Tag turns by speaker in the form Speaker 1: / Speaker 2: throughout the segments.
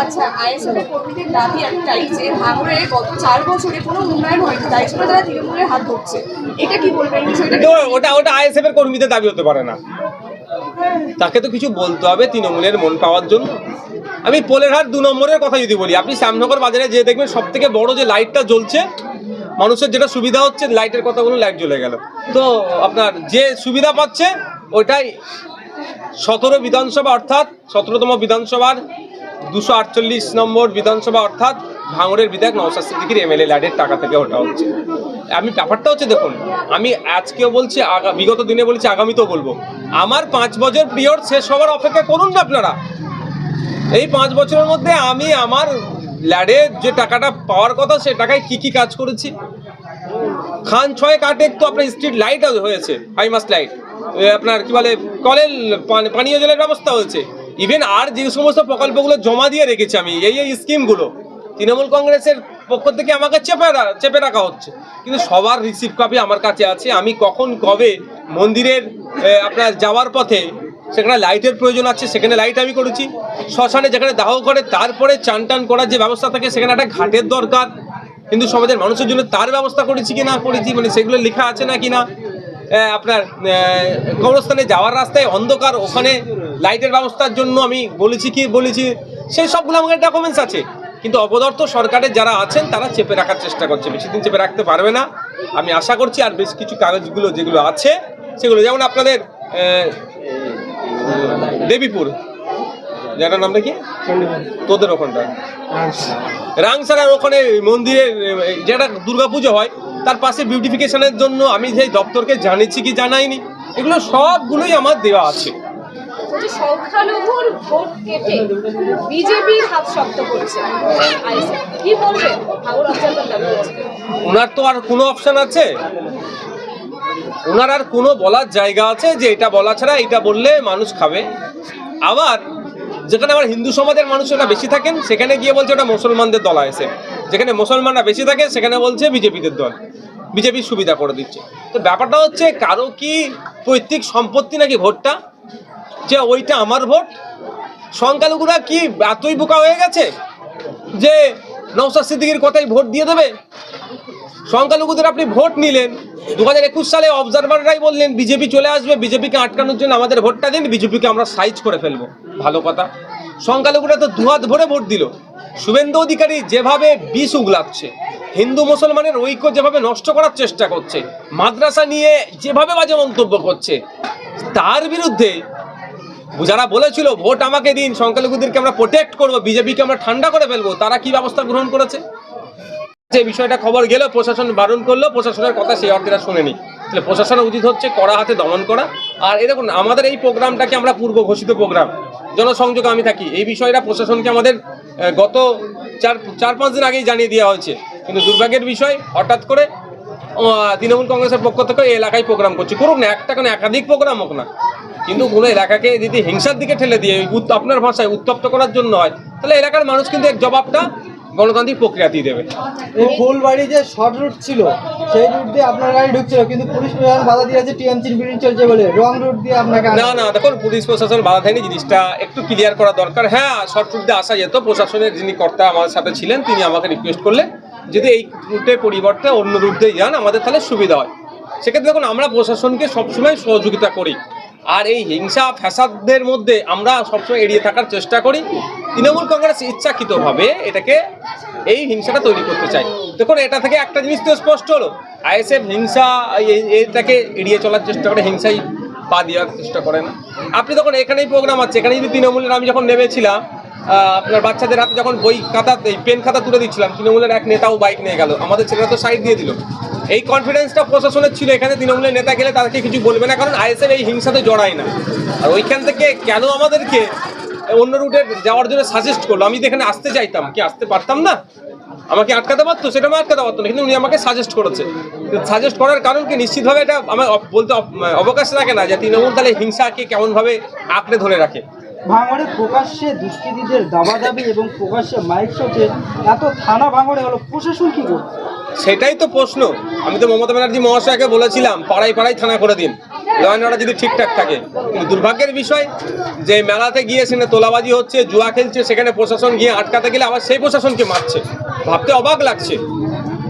Speaker 1: আচ্ছা
Speaker 2: ওটা ওটা কর্মীদের হতে পারে না। তাকে তো কিছু বলতে হবে তৃণমূলের মন পাওয়ার জন্য। আমি পোলেরহাট দু নম্বরের কথা যদি বলি, আপনি শ্যামনগর বাজারে যে দেখবেন সব থেকে বড় যে লাইটটা জ্বলছে, মানুষের যেটা সুবিধা হচ্ছে, লাইটের কথা বলুন, লাইট জ্বলে গেল। তো আপনার যে সুবিধা পাচ্ছে, ওটাই সতেরো বিধানসভা, অর্থাৎ সতেরোতম বিধানসভার দুশো আটচল্লিশ নম্বর বিধানসভা অর্থাৎ ভাঙড়ের বিধায়ক নওশাদ সিদ্দিকির এমএলএ ল্যাডের টাকা থেকে ওটা হচ্ছে। আমি ব্যাপারটা হচ্ছে দেখুন, আমি আজকেও বলছি বিগত দিনে বলছি, আগামীতেও বলব। আমার পাঁচ বছর পিরিয়ড শেষ হওয়ার অপেক্ষা করুন না আপনারা। এই পাঁচ বছরের মধ্যে আমি আমার ল্যাডে যে টাকাটা পাওয়ার কথা, সে টাকায় কি কি কাজ করেছি? খান ছয় কাটে তো আপনার স্ট্রিট লাইট হয়েছে, হাই মাস লাইট। আপনার কি বলে কলের পান- পানীয় জলের ব্যবস্থা হয়েছে। ইভেন আর যে সমস্ত প্রকল্পগুলো জমা দিয়ে রেখেছি আমি, এই এই স্কিমগুলো, তৃণমূল কংগ্রেসের পক্ষ থেকে আমাকে চেপে চেপে রাখা হচ্ছে। কিন্তু সবার রিসিভ কপি আমার কাছে আছে। আমি কখন কবে মন্দিরের আপনার যাওয়ার পথে সেখানে লাইটের প্রয়োজন আছে, সেখানে লাইট আমি করেছি। শ্মশানে যেখানে দাহ করে, তারপরে চান টান করার যে ব্যবস্থা থাকে, সেখানে একটা ঘাটের দরকার। হিন্দু সমাজের মানুষের জন্য তার ব্যবস্থা করেছি কি না করেছি মানে সেগুলো লেখা আছে না কি না? আপনার কবরস্থানে যাওয়ার রাস্তায় অন্ধকার, ওখানে লাইটের ব্যবস্থার জন্য আমি বলেছি কি বলেছি, সেই সবগুলো আমার ডকুমেন্টস আছে। কিন্তু অপদার্থ সরকারের যারা আছেন, তারা চেপে রাখার চেষ্টা করছে। বেশি দিন চেপে রাখতে পারবে না। আমি আশা করছি আর বেশ কিছু কাগজগুলো যেগুলো আছে, সেগুলো যেমন আপনাদের দেবীপুর। জায়গাটার নামটা কি? তোদের ওখানটা রাংসারার ওখানে মন্দিরের, যেটা দুর্গাপুজো হয়, তার পাশে বিউটিফিকেশনের জন্য আমি সেই দপ্তরকে জানিয়েছি কি জানাইনি, এগুলো সবগুলোই আমার দেওয়া আছে।
Speaker 1: বলছে সংখ্যালঘুর ভোট কেটে বিজেপির হাত শক্ত করেছে কি অঞ্চলটা
Speaker 2: ওনার তো আর কোনো অপশন আছে? ওনার আর কোনো বলার জায়গা আছে যে এটা বলা ছাড়া এটা বললে মানুষ খাবে? আবার যেখানে আবার হিন্দু সমাজের মানুষরা বেশি থাকেন, সেখানে গিয়ে বলছে ওটা মুসলমানদের দল আছে যেখানে মুসলমানরা বেশি থাকে, সেখানে বলছে বিজেপিদের দল। বিজেপির সুবিধা করে দিচ্ছে। তো ব্যাপারটা হচ্ছে, কারও কি পৈতৃক সম্পত্তি নাকি ভোটটা? যে ওইটা আমার ভোট। সংখ্যালঘুরা কি এতই বোকা হয়ে গেছে যে নৌসাদ সিদ্দিকির কথাই ভোট দিয়ে দেবে? সংখ্যালঘুদের আপনি ভোট নিলেন। দু হাজার একুশ সালে অবজারভাররাই বললেন, বিজেপি চলে আসবে, বিজেপিকে আটকানোর জন্য আমাদের ভোটটা দিন, বিজেপিকে আমরা সাইজ করে ফেলব। ভালো কথা। সংখ্যালঘুরা তো দুহাত ভরে ভোট দিল। শুভেন্দু অধিকারী যেভাবে বিষ উগলাচ্ছে, হিন্দু মুসলমানের ঐক্য যেভাবে নষ্ট করার চেষ্টা করছে, মাদ্রাসা নিয়ে যেভাবে বাজে মন্তব্য করছে, তার বিরুদ্ধে যারা বলেছিল, ভোট আমাকে দিন, সংখ্যালঘুদেরকে আমরা প্রোটেক্ট করব, বিজেপিকে আমরা ঠান্ডা করে ফেলব তারা কি ব্যবস্থা গ্রহণ করেছে? যে বিষয়টা খবর গেল, প্রশাসন বারণ করল, প্রশাসনের কথা সেই অর্থেরা শুনেনি। তাহলে প্রশাসনের উচিত হচ্ছে কড়া হাতে দমন করা। আর এই দেখুন, আমাদের এই প্রোগ্রামটাকে আমরা পূর্ব ঘোষিত প্রোগ্রাম, জনসংযোগ আমি থাকি। এই বিষয়টা প্রশাসনকে আমাদের গত চার চার পাঁচ দিন আগেই জানিয়ে দেওয়া হয়েছে। কিন্তু দুর্ভাগ্যের বিষয়, হঠাৎ করে তৃণমূল কংগ্রেসের পক্ষ থেকে এই এলাকায় প্রোগ্রাম করছে। করুক না, একটা কোনো একাধিক প্রোগ্রাম হোক না। কিন্তু কোনো এলাকাকে যদি হিংসার দিকে ঠেলে দিয়ে আপনার ভাষায় উত্তপ্ত করার জন্য হয় তাহলে এলাকার মানুষ কিন্তু এক জবাবটা গণতান্ত্রিক প্রক্রিয়াতেই দেবে।
Speaker 3: এই ফুলবাড়ি যে শর্ট রুট ছিল সেই রুট দিয়ে আপনার গাড়ি ঢুকছিল কিন্তু পুলিশ প্রশাসন বাধা দিয়েছে টিএমসির ব্রিজ চলছে বলে। রং রুট দিয়ে আপনাকে
Speaker 2: না না দেখুন পুলিশ প্রশাসন বাধা দেয়নি জিনিসটা একটু ক্লিয়ার করা দরকার। হ্যাঁ শর্ট রুট দিয়ে আসা যেত প্রশাসনের যিনি কর্তা আমার সাথে ছিলেন তিনি আমাকে রিকোয়েস্ট করলেন যদি এই রুটের পরিবর্তে অন্য রুট দিয়ে যান আমাদের তাহলে সুবিধা হয়। সেক্ষেত্রে দেখুন আমরা প্রশাসনকে সবসময় সহযোগিতা করি। আর এই হিংসা ফ্যাসাদদের মধ্যে আমরা সবসময় এড়িয়ে থাকার চেষ্টা করি। তৃণমূল কংগ্রেস ইচ্ছাকৃতভাবে এটাকে, এই হিংসাটা তৈরি করতে চাই দেখুন, এটা থেকে একটা জিনিস তো স্পষ্ট হলো। আইএসএফ হিংসা এটাকে এড়িয়ে চলার চেষ্টা করে, হিংসাই পা দেওয়ার চেষ্টা করে না। আপনি তখন এখানেই প্রোগ্রাম আছে। এখানে যদি তৃণমূলের, আমি যখন নেমেছিলাম আপনার বাচ্চাদের হাতে যখন বই খাতা, এই পেন খাতা তুলে দিচ্ছিলাম, তৃণমূলের এক নেতাও বাইক নিয়ে গেল। আমাদের ছেলেরা তো সাইড দিয়ে দিল। এই কনফিডেন্সটা প্রশাসনের ছিল, এখানে তৃণমূলের নেতা গেলে তাদেরকে কিছু বলবে না, কারণ আইএসএফ এই হিংসাতে জড়ায় না। আর ওইখান থেকে কেন আমাদেরকে অন্য রুটে যাওয়ার জন্য সাজেস্ট করল? আমি এখানে আসতে চাইতাম। কি, আসতে পারতাম না? আমাকে আটকাতে পারতো? সেটা আমি আটকাতে পারতো না। কিন্তু উনি আমাকে সাজেস্ট করেছে। সাজেস্ট করার কারণ কি? নিশ্চিতভাবে এটা আমার বলতে অবকাশ রাখে না যে তৃণমূল তাহলে হিংসাকে কেমনভাবে আঁকড়ে ধরে রাখে।
Speaker 3: ভাঙড়ে প্রকাশ্যে দুষ্কৃতীদের দাবাদাবি এবং প্রকাশ্যে মাইক শোকে এত থানা ভাঙড়ে হলো। প্রশাসন কি করছে?
Speaker 2: সেটাই তো প্রশ্ন। আমি তো মমতা ব্যানার্জি মহাশয়কে বলেছিলাম, পাড়ায় পাড়ায় থানা করে দিন। ল অ্যান্ড যদি ঠিকঠাক থাকে। কিন্তু দুর্ভাগ্যের বিষয়, যে মেলাতে গিয়ে সেখানে তোলাবাজি হচ্ছে, জুয়া খেলছে, সেখানে প্রশাসন গিয়ে আটকাতে গেলে আবার সেই প্রশাসনকে মারছে। ভাবতে অবাক লাগছে।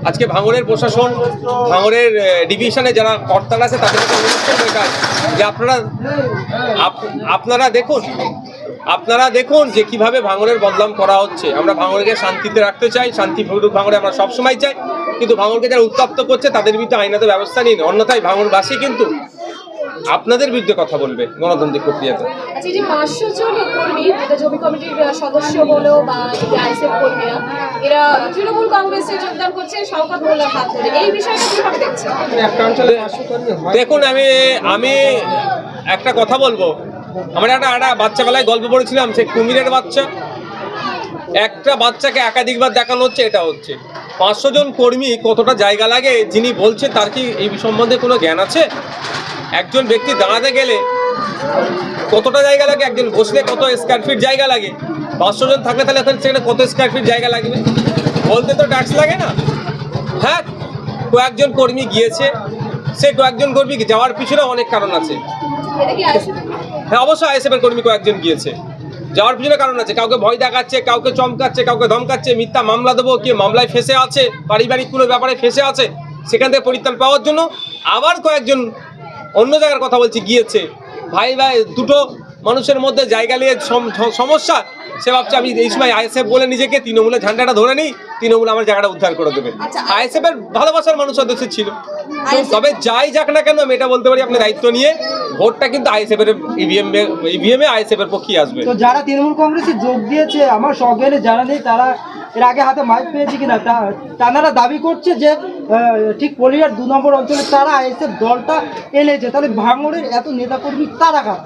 Speaker 2: আজকে ভাঙড়ের প্রশাসন ভাঙড়ের ডিভিশনে যারা কর্তারা আছে, তাদের যে আপনারা আপনারা দেখুন আপনারা দেখুন যে কীভাবে ভাঙড়ের বদলাম করা হচ্ছে। আমরা ভাঙড়কে শান্তিতে রাখতে চাই শান্তি ভাঙড়ে আমরা সবসময় চাই। কিন্তু ভাঙড়কে যারা উত্তপ্ত করছে তাদের বিরুদ্ধে আইনত ব্যবস্থা নিন। অন্যথায় ভাঙড়বাসী কিন্তু আপনাদের বিরুদ্ধে কথা বলবে গণতান্ত্রিক প্রক্রিয়াতে।
Speaker 1: আচ্ছা দেখছেন?
Speaker 2: দেখুন আমি আমি একটা কথা বলব। আমার একটা একটা বাচ্চাবেলায় গল্প পড়েছিলাম সে কুমিরের বাচ্চা। একটা বাচ্চাকে একাধিকবার দেখানো হচ্ছে এটা হচ্ছে। পাঁচশো জন কর্মী কতটা জায়গা লাগে যিনি বলছে তার কি এই সম্বন্ধে কোনো জ্ঞান আছে? একজন ব্যক্তি দাঁড়াতে গেলে কতটা জায়গা লাগে? একজন বসলে কত স্কোয়ার ফিট জায়গা লাগে? পাঁচশো জন থাকলে তাহলে সেখানে কত স্কোয়ার ফিট জায়গা লাগবে? বলতে তো ট্যাক্স লাগে না। হ্যাঁ কয়েকজন কর্মী গিয়েছে। সে কয়েকজন কর্মী যাওয়ার পিছনে অনেক কারণ আছে। হ্যাঁ অবশ্যই আইএসএফের কর্মী কয়েকজন গিয়েছে। যাওয়ার পিছনে কারণ আছে। কাউকে ভয় দেখাচ্ছে, কাউকে চমকাচ্ছে, কাউকে ধমকাচ্ছে, মিথ্যা মামলা দেবো, কে মামলায় ফেসে আছে, পারিবারিক কোনো ব্যাপারে ফেসে আছে, সেখান থেকে পরিত্রাণ পাওয়ার জন্য আবার কয়েকজন অন্য জায়গার কথা বলছি, গিয়েছে। ভাই ভাই, দুটো মানুষের মধ্যে জায়গা নিয়ে সমস্যা সে ভাবছে আমি এই সময় আইএসএফ বলে নিজেকে তৃণমূলের ঝান্ডাটা ধরে নিই তৃণমূল আমার জায়গাটা উদ্ধার করে দেবে।
Speaker 1: আচ্ছা,
Speaker 2: আইএসএফ এর ভালোবাসার মানুষ সদস্য ছিল। তবে যাই যাক না কেন আমি এটা বলতে পারি আপনি দায়িত্ব নিয়ে ভোটটা কিন্তু আইএসএফ এর ইভিএম ইভিএম এ আইএসএফ এর পক্ষেই আসবে।
Speaker 3: তো যারা তৃণমূল কংগ্রেসে যোগ দিয়েছে আমার সজ্ঞানে জানা নেই তারা এর আগে হাতে মাইক পেয়েছে কিনা তা- তারা দাবি করছে যে আহ, ঠিক পলিয়ার দু নম্বর অঞ্চলে তারা আইএসএফ দলটা এনেছে। তাহলে ভাঙড়ের এত নেতাকর্মী তারা কারা?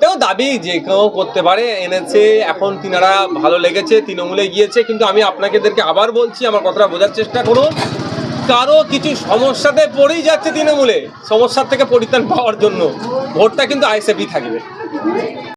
Speaker 2: তেও দাবি যে কেউ করতে পারে, এনেছে, এখন তিনারা ভালো লেগেছে, তৃণমূলে গিয়েছে, কিন্তু আমি আপনাকেদেরকে আবার বলছি, আমার কথাটা বোঝার চেষ্টা করুন, কারও কিছু সমস্যাতে পড়েই যাচ্ছে তৃণমূলে, সমস্যার থেকে পরিত্রাণ পাওয়ার জন্য, ভোটটা কিন্তু আইসেপি থাকবে।